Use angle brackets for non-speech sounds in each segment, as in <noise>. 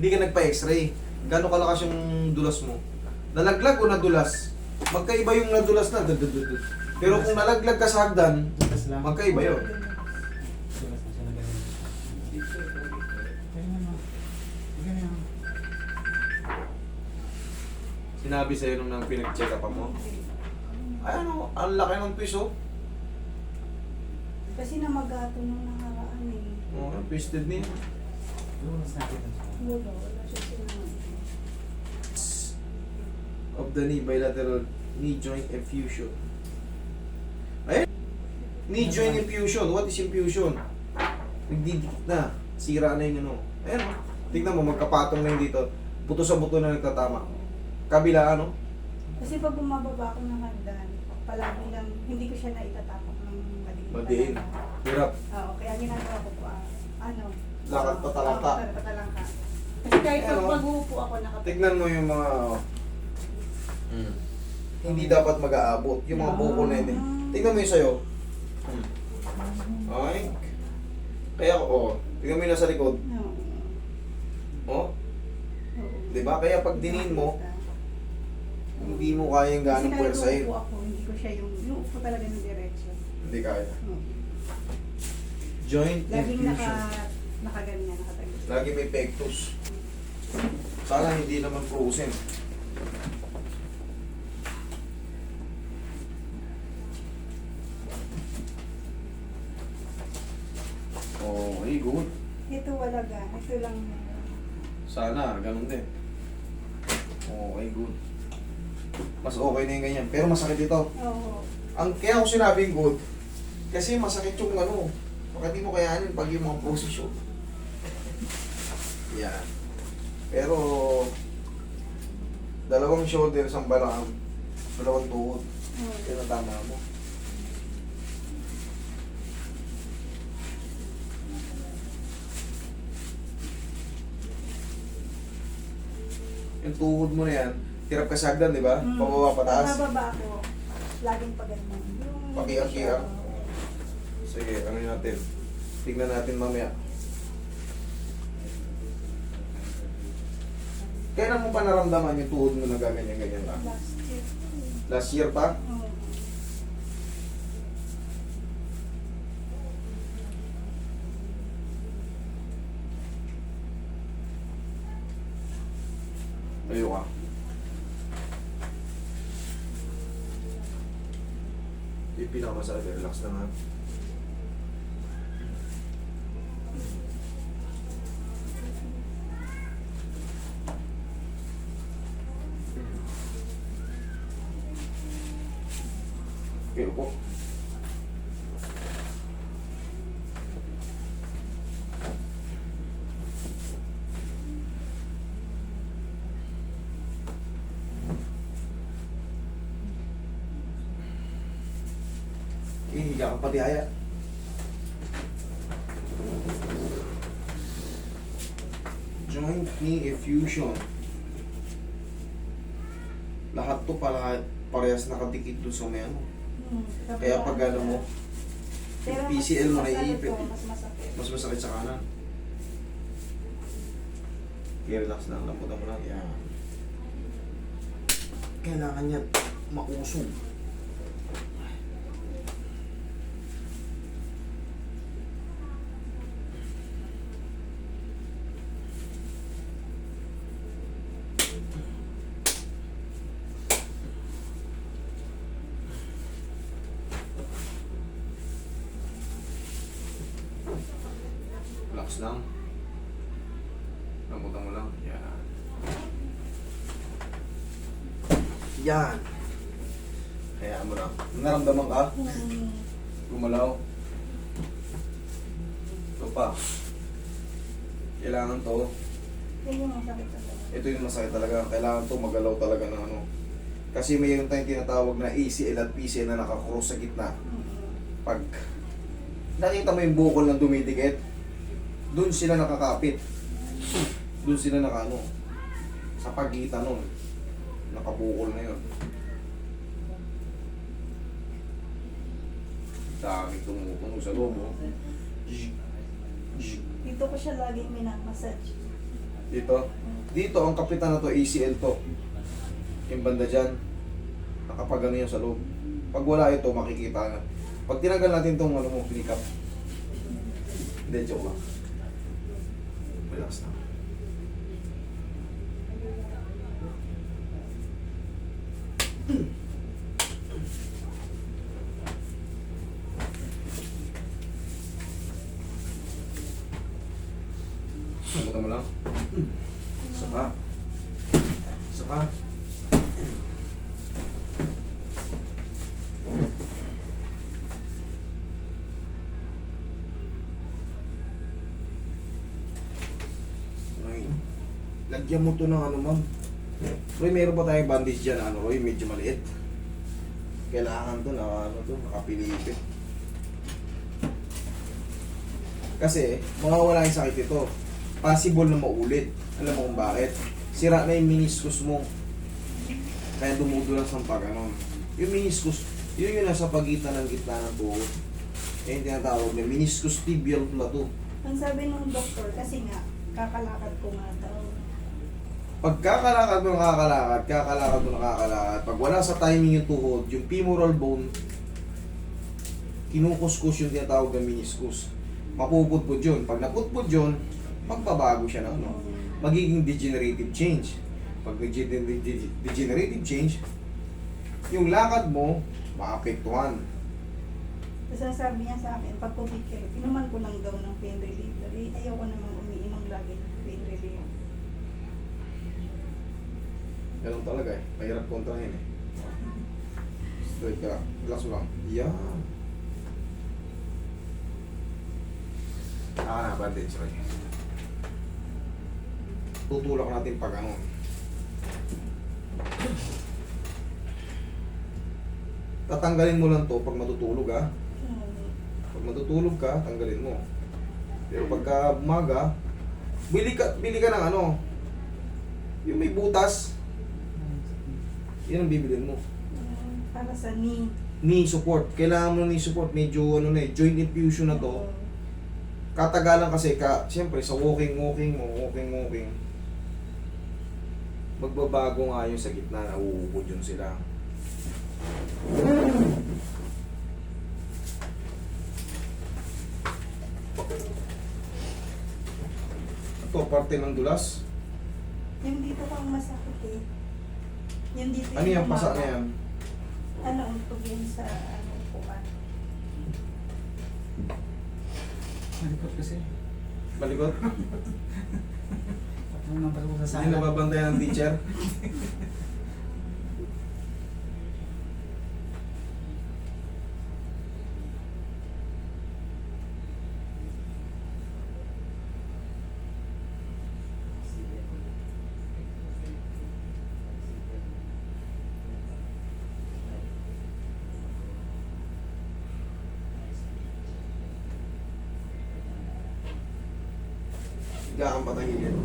Hindi ka nagpa-x-ray. Gano'ng kalakas yung dulas mo? Nalaglag o nadulas? Magkaiba yung nadulas na. dudududud. Pero kung nalaglag ka sa hagdan, magkaiba yun. Sinabi sa'yo nung nang pinag-check up mo, ay ano, ang laki ng piso. Kasi namagato nung nakaraan eh. Oh, twisted niya. Of the knee bilateral knee joint infusion. Ayun. Knee joint infusion. What is infusion? Nagdidikit na. Sira na yung ano. Ayan o. Tignan mo, magkapatong na yung dito. Buto sa buto na nagtatama. Kabila ano? Kasi pag bumababa ako ng hagdan, palagi lang, hindi ko siya naitatapak ng madiin. Madiin. Hirap. Oo, kaya ginagawa ko po, ah, ano, Lakad patalangka. patalangka. Kasi kahit pag mag-uupo ako, nakapag... Tignan mo yung mga... Hmm. Hindi dapat mag-aabot. Yung mga bukol na yun. eh. Tignan mo yung sa'yo. Hmm. Okay. Kaya, oh, tignan mo yung nasa likod. Oo. Oh, Oo. di ba? Kaya pag dinin mo, hindi mo kayang Kasi ganong kahit puwersahin. uupo ako, hindi ko siya yung, yung upo talaga ng diretso. Hindi kaya. Oo. Joint Laging naka, nakaganyan, nakatayo. Lagi may pectus. Sana hindi naman frozen. Okay, good. Ito wala ga, ito lang. Sana, ganun din. Okay, good. Mas okay na yung ganyan. Pero masakit ito. Oo. Ang kaya ako sinabing good, kasi masakit yung ano, baka di mo kayanin pag yung mga posisyon. Yan. Pero, dalawang shoulder, isang balakang, dalawang tuhod. Oo. Yan ang tama mo. Yung tuhod mo na yan, tirap ka sa hagdan, di ba? Mm. Pababa pataas. Pababa ako, laging pa ganyan. Yung- Pakiyak-kiyak. Sige, ano natin? Tignan natin mamaya. Kailan mo pa naramdaman yung tuhod mo na gaganyan-ganyan na? Last year. Last year pa? Oo. Tayo ka. Yung relax lang ha. Upo. Eh, higa ka pa di aya. Joint knee effusion. Lahat to pala parehas nakadikit doon sa may ano. Hmm. Kaya pag ano mo, Pero mas- PCL mo mas ano naiipit. to, Mas masakit. mas masakit sa kanan. Okay, relax lang. Lamputan mo lang. Yan. Kailangan yan mausog. Relax lang. Lamputan mo lang. Yan. Yan. Kaya mo lang. Naramdaman ka? Gumalaw. Ito pa. Kailangan to. Ito yung masakit talaga. Kailangan to magalaw talaga ng ano. Kasi mayroon tayong tinatawag na ACL at PCL na nakakross sa gitna. Hmm. Pag nakita mo yung bukol na dumidikit, doon sila nakakapit. Doon sila nakano. Sa pagitan nun. Nakabukol na yun. Daming tumutunog sa loob. Oh. Dito ko siya lagi minamassage. Dito. Dito, ang kapitan na to, ACL to. Yung banda dyan. Nakapag ano yan sa loob. Pag wala ito, makikita na. Pag tinanggal natin tong ano mo, pick up. Hindi, joke lang. Relax na. Sabuta mo lang. Saka. Saka. Ay, lagyan mo to ng ano, ma'am. Roy, meron pa tayong bandage dyan, ano, Roy, medyo maliit. Kailangan to na, ano to, nakapilipit. Kasi, mawawala yung sakit ito. Possible na maulit. Alam mo kung bakit? Sira na yung meniscus mo. Kaya dumudulas ang pag ano. Yung meniscus, yun yung nasa pagitan ng gitna ng tuhod. Kaya yung tinatawag na meniscus tibial plateau. Ang sabi ng doktor, kasi nga, kakalakad ko nga daw. Pag kakalakad mo nakakalakad, kakalakad mo nakakalakad, pag wala sa timing yung tuhod, yung femoral bone, kinukuskus yung tinatawag na meniscus. Mapupudpud yun. Pag napudpud yun, magbabago siya ng ano, magiging degenerative change. Pag degener- de- degenerative change, yung lakad mo, maapektuhan. Tapos sabi niya sa akin, pag pumikir, inuman ko lang daw ng pain reliever. Eh, ayoko namang umiinom lagi ng pain reliever. Ganun talaga eh. Mahirap kontrahin eh. Straight ka lang. Relax mo lang. Yan. Ah, bandage. Right. Tutulak natin pag ano. Tatanggalin mo lang to pag matutulog ah. Pag matutulog ka, tanggalin mo. Pero pagka umaga, bili ka, bili ka ng ano, yung may butas, yan ang bibilin mo. Hmm, Para sa knee. Knee support. Kailangan mo ng knee support. Medyo ano na eh, joint infusion na to. Katagalan kasi, ka, siyempre sa walking, walking mo, walking, walking, magbabago nga yung sa gitna, nauubod yun sila. Ito, parte ng dulas. Yung dito ko ang masakit eh. Yung dito Ano yan, pasa na yan? Ano, untog yun sa ano upuan. Malikot kasi. Malikot? Ano nang pasok sa Hindi sala. nababantayan ng teacher? <laughs> Higa kang patahilin.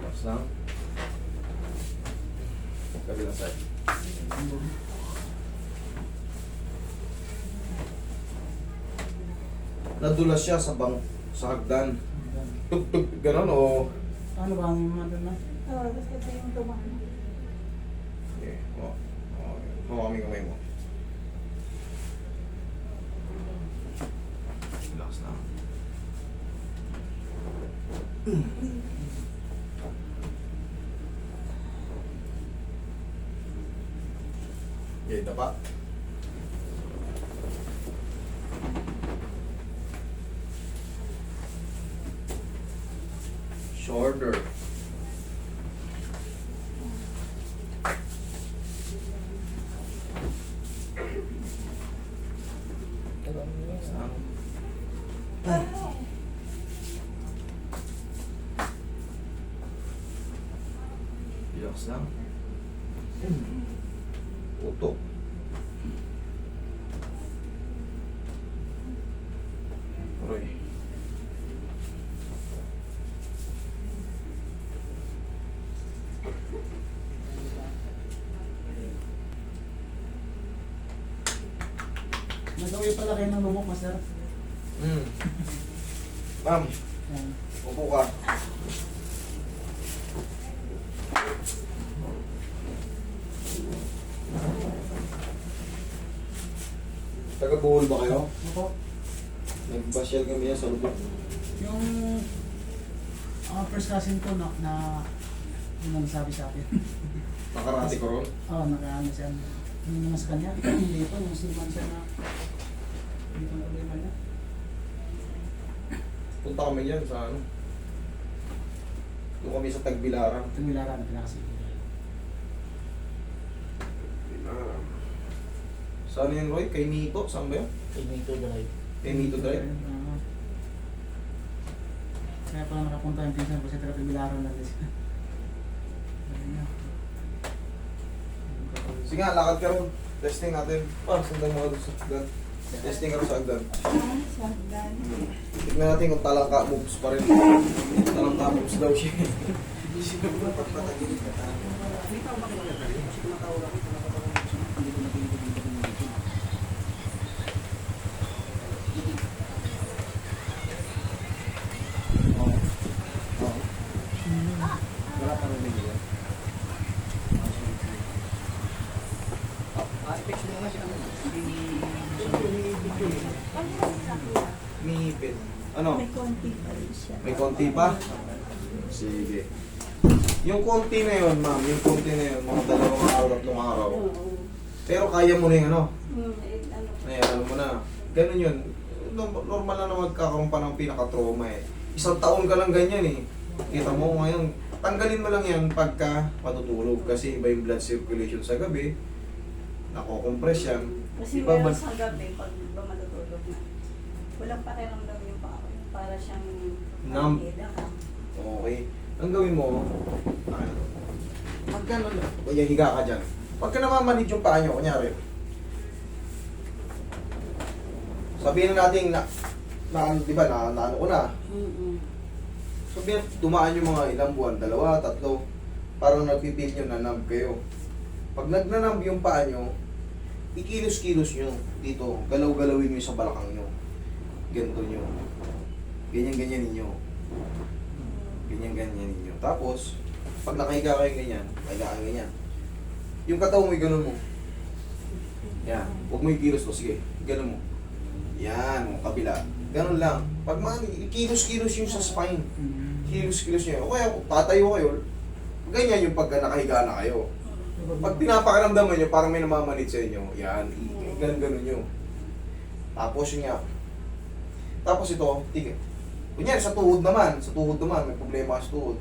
Relax lang. Kabilang side. Nadulas siya sa bang sa hagdan. Tuk ganon o. Ano ba ang mga doon na? Oo, tapos ito yung tumama. Okay, o. O, kami kamay mo. Relax lang. Okay, dapa. Shoulder. Utok. Aray. Nagawi pala kayo ng lumok, master. Hmm. Bam. Taga-buhol ba kayo? Opo. Nagbasyal kami yan sa lubog. Yung ah, first cousin ko na, na yung nagsabi sa akin. <laughs> Nakarati ko ron. Oo, oh, nakaano siya. Yung naman sa kanya, hindi ito, yung siman siya na dito ang problema niya. Punta kami yan sa ano. Doon kami sa Tagbilaran. Tumilara na Saan yun, Roy? Kay Nito? Saan ba yun? Pinito drive. Kay Nito Drive? Ah. Kaya pala nakapunta yung pinsan kasi taga siya. <laughs> Ayun nga. Sige nga, lakad ka ron. Testing natin. Ah, sundan mo ka doon sa agdan. Testing ka ron sa agdan. Ah, sa hagdan. Tignan natin kung talangka moves pa rin. talangka moves daw siya. Siguro pagpatagilid ka tayo. Hindi ka makilala ka rin kasi tumatawag ako, tumatawag Mihipin. Ano? May konti pa rin siya. May konti pa? Sige. Yung konti na yun, ma'am, yung konti na yun, mga dalawang araw, tatlong araw. Pero kaya mo na yung ano, Hmm, eh, ano, Ayan, alam mo na. Ganun yun. Norm- Normal na na magkakaroon pa ng pinaka-trauma eh. Isang taon ka lang ganyan eh. Kita mo ngayon, tanggalin mo lang yan pagka matutulog. Kasi iba yung blood circulation sa gabi. Nako-compress yan. Kasi Iba meron sa gabi, pag ba matutulog na, walang pakiramdam yung paa ko. Para siyang Numb. Okay. Ang gawin mo, ay, pag gano'n, kuya higa ka dyan. Pagka namamanid yung paa nyo, kunyari, sabihin na natin na, na ano, di ba, na, na ano ko na, Mm-mm. sabihin, dumaan yung mga ilang buwan, dalawa, tatlo, parang nagpipil nyo, nanamb kayo. Pag nagnanamb yung paa nyo, ikilos-kilos nyo dito, galaw-galawin nyo sa balakang nyo. Ganito nyo. Ganyan-ganyan ninyo. Ganyan-ganyan ninyo. Tapos, pag nakahiga kayo ganyan, nakahiga kayo ganyan. Yung katawan mo, ganun mo. Yan. Huwag mo ikilos to. Sige, ganun mo. Yan, o kabila. Ganun lang. Pag mga kilos-kilos yung sa spine. Kilos-kilos nyo. O kaya, tatayo kayo, ganyan yung pagka nakahiga na kayo. Pag pinapakaramdaman nyo, parang may namamanit sa inyo, yan, i- ganun-ganun nyo. Tapos yun nga. Tapos ito, tiga. Kunyari, sa tuhod naman, sa tuhod naman, may problema sa tuhod.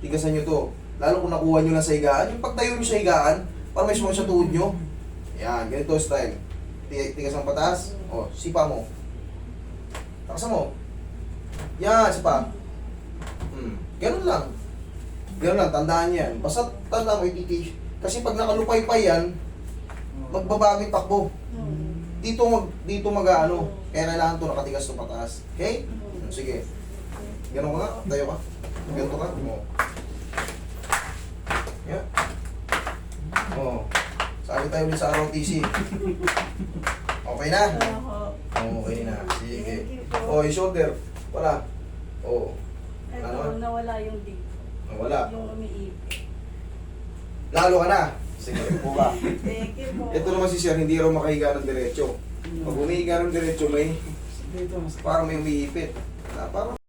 Tigasan nyo to. Lalo kung nakuha nyo lang sa higaan, yung pagtayo nyo sa higaan, parang may sumunod sa tuhod nyo. Yan, ganito style. Tiga- Tigas ang patas. O, sipa mo. Takasan mo. Yan, sipa. Hmm. Ganun lang. Ganun lang, tandaan yan. Basta tandaan mo, ititiis. Kasi pag nakalupay-pay yan, magbabago yung takbo. Dito mag dito mag ano, kaya kailangan to nakatigas to pataas. Okay? Sige. Ganun ka tayo ka. Ganito ka, mo. Yeah. Oh. Sabi tayo ulit sa ROTC. Okay na? Okay na. Sige. Oh, yung shoulder. Wala. Oh, Ito, Ano? nawala yung dito. Wala. Yung umiipit. Lalo ka na. Sige, po ka. <laughs> Thank you po. Ito naman si Sir, hindi raw makahiga ng diretso. Pag umihiga ng diretso, may Dito, mas parang may umiipit. Na parang